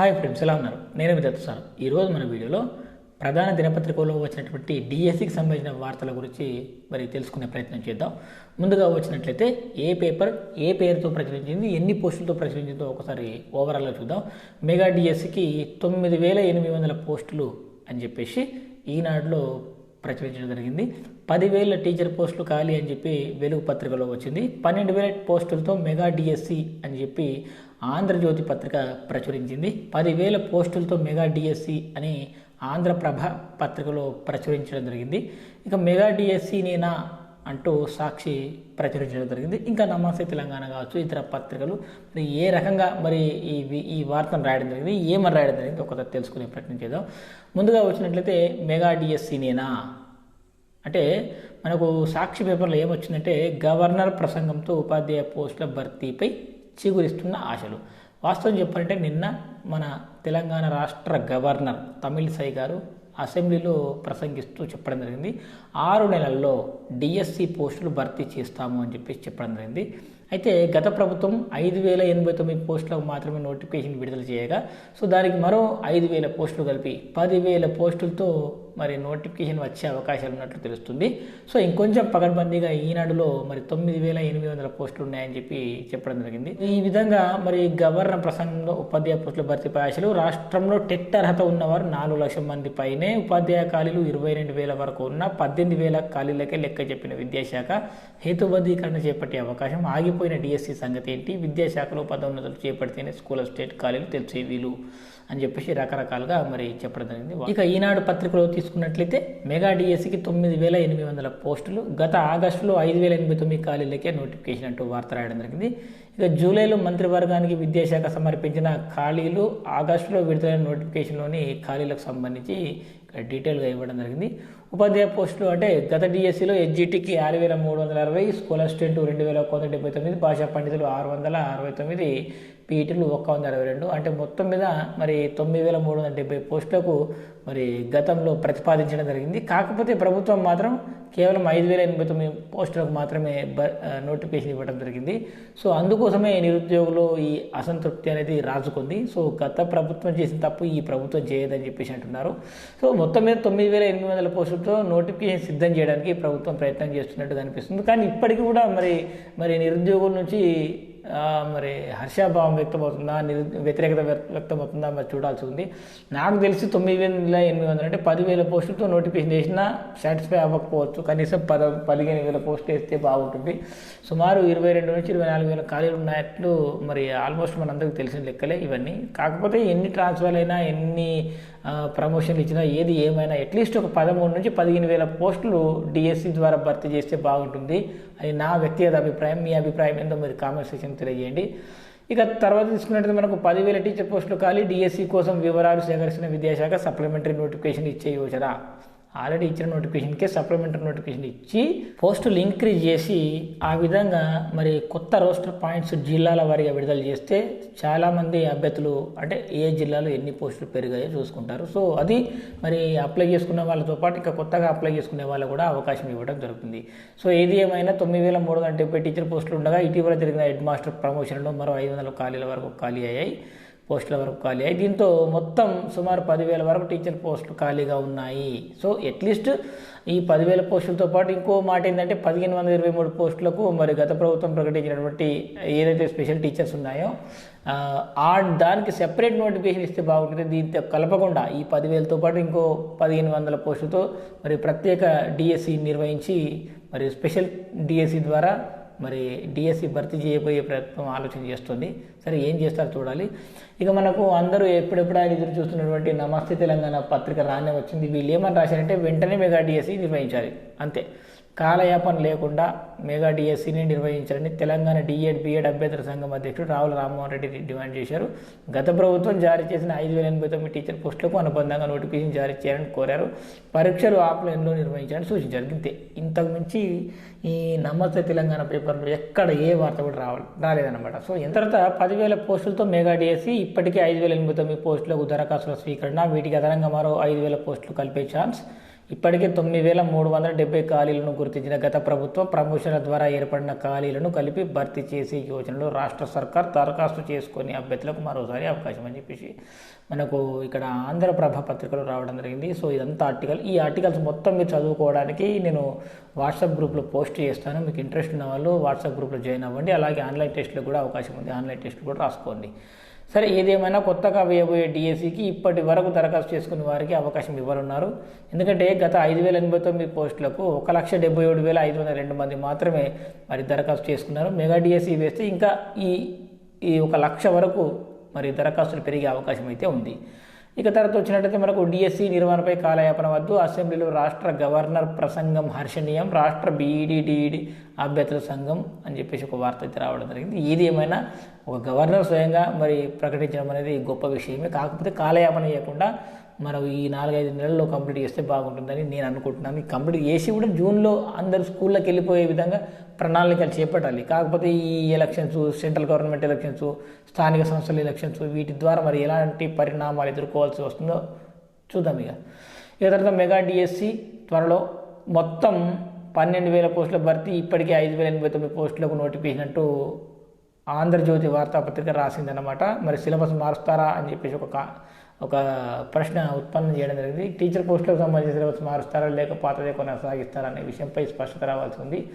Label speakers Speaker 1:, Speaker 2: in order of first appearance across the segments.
Speaker 1: Hi friends ఎలా ఉన్నారు? నేను మీ దత్తు సార్. ఈరోజు మన వీడియోలో ప్రధాన దినపత్రికలో వచ్చినటువంటి డిఎస్సికి సంబంధించిన వార్తల గురించి మరి తెలుసుకునే ప్రయత్నం చేద్దాం. ముందుగా వచ్చినట్లయితే ఏ పేపర్ ఏ పేరుతో ప్రచురించింది ఎన్ని పోస్టులతో ప్రచురించిందో ఒకసారి ఓవరాల్గా చూద్దాం. మెగా డిఎస్సికి తొమ్మిది వేల ఎనిమిది వందల పోస్టులు అని చెప్పేసి ఈనాడులో ప్రచురించడం జరిగింది. పదివేల టీచర్ పోస్టులు ఖాళీ అని చెప్పి వెలుగు పత్రికలో వచ్చింది. పన్నెండు వేల పోస్టులతో మెగా డిఎస్సి అని చెప్పి ఆంధ్రజ్యోతి పత్రిక ప్రచురించింది. పదివేల పోస్టులతో మెగా డిఎస్సి అని ఆంధ్రప్రభ పత్రికలో ప్రచురించడం జరిగింది. ఇక మెగా డిఎస్సి నేనా అంటూ సాక్షి ప్రచురించడం జరిగింది. ఇంకా నమాసే తెలంగాణ కావచ్చు ఇతర పత్రికలు. మరి ఏ రకంగా మరి ఈ ఈ వార్తను రాయడం జరిగింది ఏమని రాయడం జరిగింది ఒకసారి తెలుసుకునే ప్రయత్నం చేద్దాం. ముందుగా వచ్చినట్లయితే మెగా డిఎస్సి నేనా? అంటే మనకు సాక్షి పేపర్లో ఏమొచ్చిందంటే గవర్నర్ ప్రసంగంతో ఉపాధ్యాయ పోస్టుల భర్తీపై చిగురిస్తున్న ఆశలు. వాస్తవం చెప్పాలంటే నిన్న మన తెలంగాణ రాష్ట్ర గవర్నర్ తమిళిసై గారు అసెంబ్లీలో ప్రసంగిస్తూ చెప్పడం జరిగింది. ఆరు నెలల్లో డిఎస్సి పోస్టులు భర్తీ చేస్తాము అని చెప్పేసి చెప్పడం జరిగింది. అయితే గత ప్రభుత్వం ఐదు వేల ఎనభై తొమ్మిది పోస్టులకు మాత్రమే నోటిఫికేషన్ విడుదల చేయగా సో దానికి మరో ఐదు వేల పోస్టులు కలిపి పదివేల పోస్టులతో మరి నోటిఫికేషన్ వచ్చే అవకాశాలు ఉన్నట్లు తెలుస్తుంది. సో ఇంకొంచెం పకడ్బందీగా ఈనాడులో మరి తొమ్మిది వేల ఎనిమిది వందల పోస్టులు ఉన్నాయని చెప్పి చెప్పడం జరిగింది. ఈ విధంగా మరి గవర్నర్ ప్రసంగంలో ఉపాధ్యాయ పోస్టుల భర్తీపై ఆశలు రాష్ట్రంలో టెట్ అర్హత ఉన్నవారు నాలుగు లక్షల మంది పైనే ఉపాధ్యాయ ఖాళీలు ఇరవై రెండు వేల వరకు ఉన్న పద్దెనిమిది వేల ఖాళీలకే లెక్క చెప్పిన విద్యాశాఖ హేతుబద్ధీకరణ చేపట్టే అవకాశం పోయిన డిఎస్సి సంగతి ఏంటి? విద్యాశాఖలో పదోన్నతులు చేపడితేనే స్కూల్ ఆఫ్ స్టేట్ కాలేజీలు తెలిసే వీలు అని చెప్పేసి రకరకాలుగా మరి చెప్పడం జరిగింది. ఇక ఈనాడు పత్రికలో తీసుకున్నట్లయితే మెగా డిఎస్సికి తొమ్మిది వేల ఎనిమిది వందల పోస్టులు గత ఆగస్టులో ఐదు వేల ఎనభై తొమ్మిది ఖాళీలకే నోటిఫికేషన్ అంటూ వార్త రాయడం జరిగింది. ఇక జూలైలో మంత్రివర్గానికి విద్యాశాఖ సమర్పించిన ఖాళీలు ఆగస్టులో విడుదలైన నోటిఫికేషన్లోని ఖాళీలకు సంబంధించి ఇక్కడ డీటెయిల్గా ఇవ్వడం జరిగింది. ఉపాధ్యాయ పోస్టులు అంటే గత డిఎస్సిలో ఎస్జిటికి ఆరు వేల మూడు వందల అరవై స్కూల్ అసిస్టెంట్ రెండు వేల ఒక వందల డెబ్బై తొమ్మిది భాషా పండితులు ఆరు వందల అరవై తొమ్మిది పీఈటీలు ఒక్క వంద అరవై రెండు. అంటే మొత్తం మీద మరి తొమ్మిది వేల మూడు వందల డెబ్బై పోస్టులకు మరి గతంలో ప్రతిపాదించడం జరిగింది. కాకపోతే ప్రభుత్వం మాత్రం కేవలం ఐదు వేల ఎనభై తొమ్మిది పోస్టులకు మాత్రమే బ- నోటిఫికేషన్ ఇవ్వడం జరిగింది. సో అందుకోసమే నిరుద్యోగులు ఈ అసంతృప్తి అనేది రాజుకుంది. సో గత ప్రభుత్వం చేసిన తప్పు ఈ ప్రభుత్వం చేయదని చెప్పేసి అంటున్నారు. సో మొత్తం మీద తొమ్మిది వేల ఎనిమిది వందల పోస్టులతో నోటిఫికేషన్ సిద్ధం చేయడానికి ప్రభుత్వం ప్రయత్నం చేస్తున్నట్టు కనిపిస్తుంది కానీ ఇప్పటికీ కూడా మరి మరి నిరుద్యోగుల నుంచి మరి హర్షాభావం వ్యక్తమవుతుందా? నిరు వ్యతిరేకత వ్యక్తమవుతుందా? మరి చూడాల్సి ఉంది. నాకు తెలిసి తొమ్మిది వేల ఎనిమిది వందలు అంటే పదివేల పోస్టులతో నోటిఫికేషన్ చేసినా సాటిస్ఫై అవ్వకపోవచ్చు. కనీసం పద పదిహేను వేల పోస్టులు వేస్తే బాగుంటుంది. సుమారు ఇరవై రెండు నుంచి ఇరవై నాలుగు వేల ఖాళీలు ఉన్నట్లు మరి ఆల్మోస్ట్ మనందరికీ తెలిసిన లెక్కలే ఇవన్నీ. కాకపోతే ఎన్ని ట్రాన్స్ఫర్లు అయినా ఎన్ని ప్రమోషన్లు ఇచ్చినా ఏది ఏమైనా అట్లీస్ట్ ఒక పదమూడు నుంచి పదిహేను వేల పోస్టులు డిఎస్సి ద్వారా భర్తీ చేస్తే బాగుంటుంది అది నా వ్యక్తిగత అభిప్రాయం మీ అభిప్రాయం ఏందో మీరు కామెంట్ సెక్షన్ తెలియజేయండి. ఇక తర్వాత తీసుకున్నట్టు మనకు పదివేల టీచర్ పోస్టులు ఖాళీ డిఎస్సి కోసం వివరాలు సేకరించిన విద్యాశాఖ సప్లిమెంటరీ నోటిఫికేషన్ ఇచ్చే యోచన. ఆల్రెడీ ఇచ్చిన నోటిఫికేషన్కే సప్లిమెంటరీ నోటిఫికేషన్ ఇచ్చి పోస్టులు ఇంక్రీజ్ చేసి ఆ విధంగా మరి కొత్త రోస్టర్ పాయింట్స్ జిల్లాల వారీగా విడుదల చేస్తే చాలామంది అభ్యర్థులు అంటే ఏ జిల్లాలో ఎన్ని పోస్టులు పెరిగాయో చూసుకుంటారు. సో అది మరి అప్లై చేసుకునే వాళ్ళతో పాటు ఇంకా కొత్తగా అప్లై చేసుకునే వాళ్ళకు కూడా అవకాశం ఇవ్వడం జరుగుతుంది. సో ఏది ఏమైనా తొమ్మిది వేల మూడు వందల డెబ్బై టీచర్ పోస్టులు ఉండగా ఇటీవల జరిగిన హెడ్ మాస్టర్ ప్రమోషన్లో మరో ఐదు వందల ఖాళీల వరకు ఖాళీ అయ్యాయి. పోస్టుల వరకు ఖాళీ. అయ్యాయి దీంతో మొత్తం సుమారు పదివేల వరకు టీచర్ పోస్టులు ఖాళీగా ఉన్నాయి. సో అట్లీస్ట్ ఈ పదివేల పోస్టులతో పాటు ఇంకో మాట ఏంటంటే పదిహేను వందల ఇరవై మూడు పోస్టులకు మరి గత ప్రభుత్వం ప్రకటించినటువంటి ఏదైతే స్పెషల్ టీచర్స్ ఉన్నాయో ఆ, దానికి సెపరేట్ నోటిఫికేషన్ ఇస్తే బాగుంటుంది. దీంతో కలపకుండా ఈ పదివేలతో పాటు ఇంకో పదిహేను వందల పోస్టులతో మరి ప్రత్యేక డిఎస్సి నిర్వహించి మరి స్పెషల్ డిఎస్సి ద్వారా మరి డిఎస్సి భర్తీ చేయబోయే ప్రయత్నం ఆలోచన చేస్తుంది. సరే ఏం చేస్తారో చూడాలి. ఇక మనకు అందరూ ఎప్పుడెప్పుడు ఆయన ఎదురు చూస్తున్నటువంటి నమస్తే తెలంగాణ పత్రిక రానే వచ్చింది. వీళ్ళు ఏమని రాశారంటే వెంటనే మెగా డిఎస్సి నిర్వహించాలి. అంతే. కాలయాపన లేకుండా మెగా డిఎస్సిని నిర్వహించాలని తెలంగాణ డిఎడ్ బిఎడ్ అభ్యర్థుల సంఘం అధ్యక్షుడు రావుల రామ్మోహన్ రెడ్డి డిమాండ్ చేశారు. గత ప్రభుత్వం జారీ చేసిన ఐదు వేల ఎనభై తొమ్మిది టీచర్ పోస్టులకు అనుబంధంగా నోటిఫికేషన్ జారీ చేయాలని కోరారు. పరీక్షలు ఆఫ్లైన్లో నిర్వహించాలని సూచించారు. ఇంతే. ఇంతకు మించి ఈ నమస్తే తెలంగాణ పేపర్లో ఎక్కడ ఏ వార్త కూడా రావాలి రాలేదన్నమాట. సో ఎంత తర్వాత పదివేల పోస్టులతో మెగా డిఎస్సి ఇప్పటికే ఐదు వేల ఎనభై తొమ్మిది పోస్టులకు దరఖాస్తుల స్వీకరణ వీటికి అదనంగా మరో ఐదు వేల పోస్టులు కలిపే ఛాన్స్. ఇప్పటికే తొమ్మిది వేల మూడు వందల డెబ్బై ఖాళీలను గుర్తించిన గత ప్రభుత్వం ప్రమోషన్ల ద్వారా ఏర్పడిన ఖాళీలను కలిపి భర్తీ చేసే యోజనలో రాష్ట్ర సర్కార్ దరఖాస్తు చేసుకుని అభ్యర్థులకు మరోసారి అవకాశం అని చెప్పేసి మనకు ఇక్కడ ఆంధ్రప్రభ పత్రికలో రావడం జరిగింది. సో ఇదంతా ఆర్టికల్. ఈ ఆర్టికల్స్ మొత్తం మీరు చదువుకోవడానికి నేను వాట్సాప్ గ్రూప్లో పోస్ట్ చేస్తాను. మీకు ఇంట్రెస్ట్ ఉన్న వాళ్ళు వాట్సాప్ గ్రూప్లో జాయిన్ అవ్వండి. అలాగే ఆన్లైన్ టెస్ట్లో కూడా అవకాశం ఉంది. ఆన్లైన్ టెస్ట్ కూడా రాసుకోండి. సరే ఏదేమైనా కొత్తగా వేయబోయే డిఎస్సికి ఇప్పటి వరకు దరఖాస్తు చేసుకునే వారికి అవకాశం ఇవ్వనున్నారు ఎందుకంటే గత ఐదు వేల ఎనభై తొమ్మిది పోస్టులకు ఒక లక్ష డెబ్బై ఏడు వేల ఐదు వందల రెండు మంది మాత్రమే మరి దరఖాస్తు చేసుకున్నారు. మెగా డిఎస్సి వేస్తే ఇంకా ఈ ఈ ఒక లక్ష వరకు మరి దరఖాస్తులు పెరిగే అవకాశం అయితే ఉంది. ఇక తర్వాత వచ్చినట్టయితే మనకు డిఎస్సి నిర్వహణపై కాలయాపన వద్దు. అసెంబ్లీలో రాష్ట్ర గవర్నర్ ప్రసంగం హర్షణీయం. రాష్ట్ర బీఈడిడిఈడి అభ్యర్థుల సంఘం అని చెప్పేసి ఒక వార్త అయితే రావడం జరిగింది. ఏది ఏమైనా ఒక గవర్నర్ స్వయంగా మరి ప్రకటించడం అనేది గొప్ప విషయమే. కాకపోతే కాలయాపన చేయకుండా మనం ఈ నాలుగైదు నెలల్లో కంప్లీట్ చేస్తే బాగుంటుందని నేను అనుకుంటున్నాను. ఈ కంప్లీట్ చేసి కూడా జూన్లో అందరు స్కూళ్ళకి వెళ్ళిపోయే విధంగా ప్రణాళికలు చేపట్టాలి. కాకపోతే ఈ ఎలక్షన్స్ సెంట్రల్ గవర్నమెంట్ ఎలక్షన్స్ స్థానిక సంస్థల ఎలక్షన్స్ వీటి ద్వారా మరి ఎలాంటి పరిణామాలు ఎదుర్కోవాల్సి వస్తుందో చూద్దాం ఇక. ఇక తర్వాత మెగా డిఎస్సి త్వరలో మొత్తం పన్నెండు వేల పోస్టుల భర్తీ ఇప్పటికే ఐదు వేల ఎనభై తొమ్మిది పోస్టులకు నోటిఫికేషన్ అంటూ ఆంధ్రజ్యోతి వార్తాపత్రిక రాసిందనమాట మరి సిలబస్ మారుస్తారా అని చెప్పేసి ఒక ఒక ప్రశ్న ఉత్పన్నం చేయడం జరిగింది. టీచర్ పోస్టులకు సంబంధించిన సిలబస్ మారుస్తారా? లేక పాతదే కొనసాగిస్తారా? అనే విషయంపై స్పష్టత రావాల్సి ఉంది.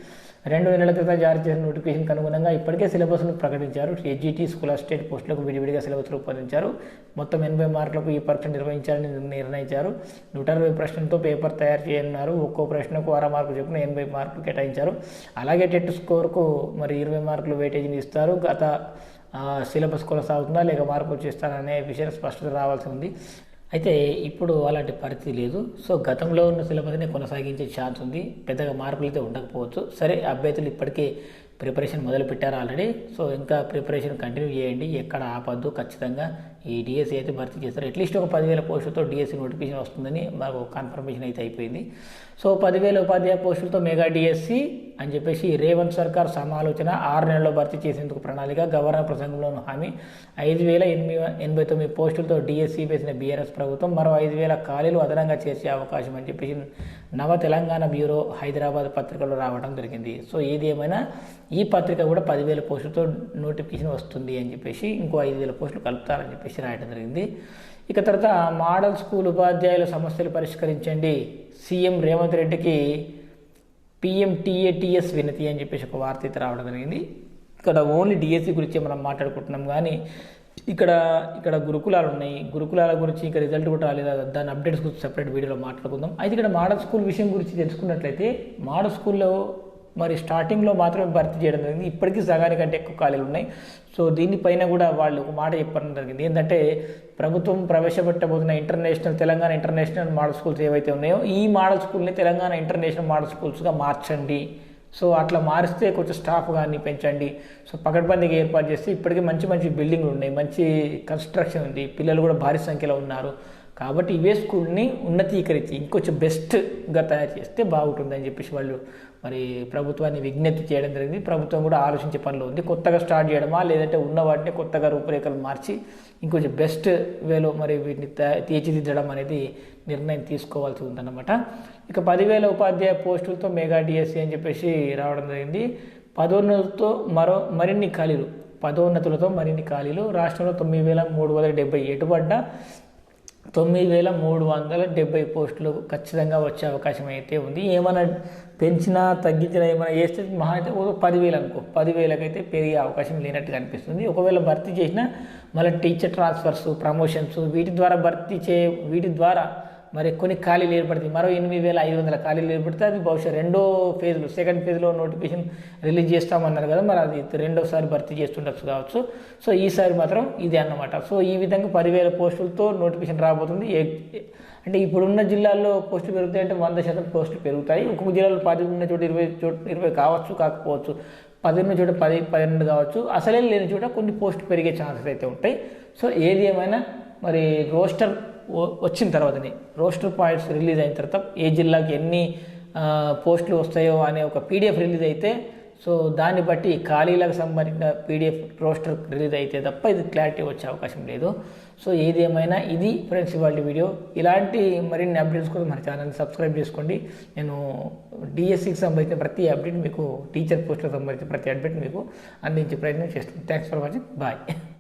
Speaker 1: రెండు నెలల క్రితం జారీ చేసిన నోటిఫికేషన్కి అనుగుణంగా ఇప్పటికే సిలబస్ను ప్రకటించారు. ఎస్జిటి స్కూల్ స్టేట్ పోస్టులకు విడివిడిగా సిలబస్ రూపొందించారు. మొత్తం ఎనభై మార్కులకు ఈ పరీక్ష నిర్వహించాలని నిర్ణయించారు. నూట అరవై ప్రశ్నలతో పేపర్ తయారు చేయనున్నారు. ఒక్కో ప్రశ్నకు అర మార్కు చొప్పున ఎనభై మార్కులు కేటాయించారు. అలాగే టెట్ స్కోర్కు మరి ఇరవై మార్కులు వెయిటేజీని ఇస్తారు. గత సిలబస్ కొనసాగుతుందా లేక మార్పు చేస్తారా అనే విషయం స్పష్టత రావాల్సి ఉంది. అయితే ఇప్పుడు అలాంటి పరిస్థితి లేదు. సో గతంలో ఉన్న సిలబస్ని కొనసాగించే ఛాన్స్ ఉంది. పెద్దగా మార్పులు అయితే ఉండకపోవచ్చు. సరే అభ్యర్థులు ఇప్పటికే ప్రిపరేషన్ మొదలు పెట్టారు ఆల్రెడీ. సో ఇంకా ప్రిపరేషన్ కంటిన్యూ చేయండి. ఎక్కడ ఆపద్దు ఖచ్చితంగా. ఈ డిఎస్సి అయితే భర్తీ చేస్తారు. అట్లీస్ట్ ఒక పదివేల పోస్టులతో డిఎస్సి నోటిఫికేషన్ వస్తుందని మాకు కన్ఫర్మేషన్ అయితే అయిపోయింది. సో పదివేల ఉపాధ్యాయ పోస్టులతో మెగా డిఎస్సి అని చెప్పేసి రేవంత్ సర్కార్ సమాలోచన ఆరు నెలల్లో భర్తీ చేసేందుకు ప్రణాళిక గవర్నర్ ప్రసంగంలోని హామీ. ఐదు వేల ఎనిమిది ఎనభై తొమ్మిది పోస్టులతో డిఎస్సి వేసిన బీఆర్ఎస్ ప్రభుత్వం మరో ఐదు వేల ఖాళీలు అదనంగా చేర్చే అవకాశం అని చెప్పేసి నవ తెలంగాణ బ్యూరో హైదరాబాద్ పత్రికలో రావడం జరిగింది. సో ఏది ఏమైనా ఈ పత్రిక కూడా పదివేల పోస్టులతో నోటిఫికేషన్ వస్తుంది అని చెప్పేసి ఇంకో ఐదు వేల పోస్టులు కలుపుతారని చెప్పేసి రాయడం జరిగింది. ఇక తర్వాత మోడల్ స్కూల్ ఉపాధ్యాయుల సమస్యలు పరిష్కరించండి. సీఎం రేవంత్ రెడ్డికి పిఎంటీఏటిఎస్ వినతి అని చెప్పేసి ఒక వార్త అయితే రావడం జరిగింది. ఇక్కడ ఓన్లీ డిఎస్సి గురించి మనం మాట్లాడుకుంటున్నాం. కానీ ఇక్కడ ఇక్కడ గురుకులాలు ఉన్నాయి. గురుకులాల గురించి ఇంకా రిజల్ట్ కూడా రాలేదు? దాని అప్డేట్స్ గురించి సపరేట్ వీడియోలో మాట్లాడుకుందాం. అయితే ఇక్కడ మోడల్ స్కూల్ విషయం గురించి తెలుసుకున్నట్లయితే మోడల్ స్కూల్లో మరి స్టార్టింగ్లో మాత్రమే భర్తీ చేయడం జరిగింది. ఇప్పటికీ సగానికంటే ఎక్కువ ఖాళీలు ఉన్నాయి. సో దీనిపైన కూడా వాళ్ళు ఒక మాట చెప్పడం జరిగింది. ఏంటంటే ప్రభుత్వం ప్రవేశపెట్టబోతున్న international Telangana international model schools ఏవైతే ఉన్నాయో ఈ మోడల్ స్కూల్ని తెలంగాణ ఇంటర్నేషనల్ మోడల్ స్కూల్స్గా మార్చండి. సో అట్లా మారిస్తే కొంచెం స్టాఫ్ కానీ పెంచండి. సో పకడ్బందీగా ఏర్పాటు చేస్తే ఇప్పటికీ మంచి మంచి బిల్డింగ్లు ఉన్నాయి. మంచి కన్స్ట్రక్షన్ ఉంది. పిల్లలు కూడా భారీ సంఖ్యలో ఉన్నారు. కాబట్టి ఇవే స్కూల్ని ఉన్నతీకరించి ఇంకొంచెం బెస్ట్గా తయారు చేస్తే బాగుంటుందని చెప్పేసి వాళ్ళు మరి ప్రభుత్వాన్ని విజ్ఞప్తి చేయడం జరిగింది. ప్రభుత్వం కూడా ఆలోచించే పనిలో ఉంది. కొత్తగా స్టార్ట్ చేయడమా లేదంటే ఉన్న వాటిని కొత్తగా రూపురేఖలు మార్చి ఇంకొంచెం బెస్ట్ వేలో మరి వీటిని తీర్చిదిద్దడం అనేది నిర్ణయం తీసుకోవాల్సి ఉందన్నమాట. ఇక పదివేల ఉపాధ్యాయ పోస్టులతో మెగా డిఎస్సి అని చెప్పేసి రావడం జరిగింది. పదోన్నతులతో మరో మరిన్ని ఖాళీలు పదోన్నతులతో మరిన్ని ఖాళీలు రాష్ట్రంలో తొమ్మిది వేల మూడు వందల డెబ్బై ఎటుపడ్డ తొమ్మిది వేల మూడు వందల డెబ్బై పోస్టులు ఖచ్చితంగా వచ్చే అవకాశం అయితే ఉంది. ఏమైనా పెంచినా తగ్గించినా ఏమైనా చేస్తే మహా అయితే ఒక పదివేలు అనుకో పదివేలకైతే పెరిగే అవకాశం లేనట్టుగా అనిపిస్తుంది. ఒకవేళ భర్తీ చేసినా మళ్ళీ టీచర్ ట్రాన్స్ఫర్స్ ప్రమోషన్స్ వీటి ద్వారా భర్తీ చే వీటి ద్వారా మరి కొన్ని ఖాళీలు ఏర్పడతాయి. మరో ఎనిమిది వేల ఐదు వందల ఖాళీలు ఏర్పడితే అది బహుశా రెండో ఫేజ్లో సెకండ్ ఫేజ్లో నోటిఫికేషన్ రిలీజ్ చేస్తామన్నారు కదా మరి అది రెండోసారి భర్తీ చేస్తుండొచ్చు కావచ్చు. సో ఈసారి మాత్రం ఇదే అన్నమాట. సో ఈ విధంగా పదివేల పోస్టులతో నోటిఫికేషన్ రాబోతుంది. ఏ- అంటే ఇప్పుడున్న జిల్లాల్లో పోస్టులు పెరుగుతాయి అంటే వంద శాతం పోస్టులు పెరుగుతాయి. ఒక్కొక్క జిల్లాలో పది ఉన్న చోట ఇరవై చోట ఇరవై కావచ్చు కాకపోవచ్చు. పది ఉన్న చోట పది పన్నెండు కావచ్చు. అసలే లేని చోట కొన్ని పోస్టులు పెరిగే ఛాన్సెస్ అయితే ఉంటాయి. సో ఏది ఏమైనా మరి రోస్టర్ వచ్చిన తర్వాతనే. రోస్టర్ పాయింట్స్ రిలీజ్ అయిన తర్వాత ఏ జిల్లాకి ఎన్ని పోస్టులు వస్తాయో అనే ఒక పీడిఎఫ్ రిలీజ్ అయితే సో దాన్ని బట్టి ఖాళీలకు సంబంధించిన పీడిఎఫ్ రోస్టర్ రిలీజ్ అయితే తప్ప ఇది క్లారిటీ వచ్చే అవకాశం లేదు. సో ఏది ఏమైనా ఇది ఫ్రెండ్స్ ఇవాళ వీడియో. ఇలాంటి మరిన్ని అప్డేట్స్ కోసం మన ఛానల్ని సబ్స్క్రైబ్ చేసుకోండి. నేను డిఎస్సికి సంబంధించిన ప్రతి అప్డేట్ మీకు టీచర్ పోస్టులకు సంబంధించిన ప్రతి అప్డేట్ మీకు అందించే ప్రయత్నం చేస్తాను థ్యాంక్స్ ఫర్ వాచింగ్ బాయ్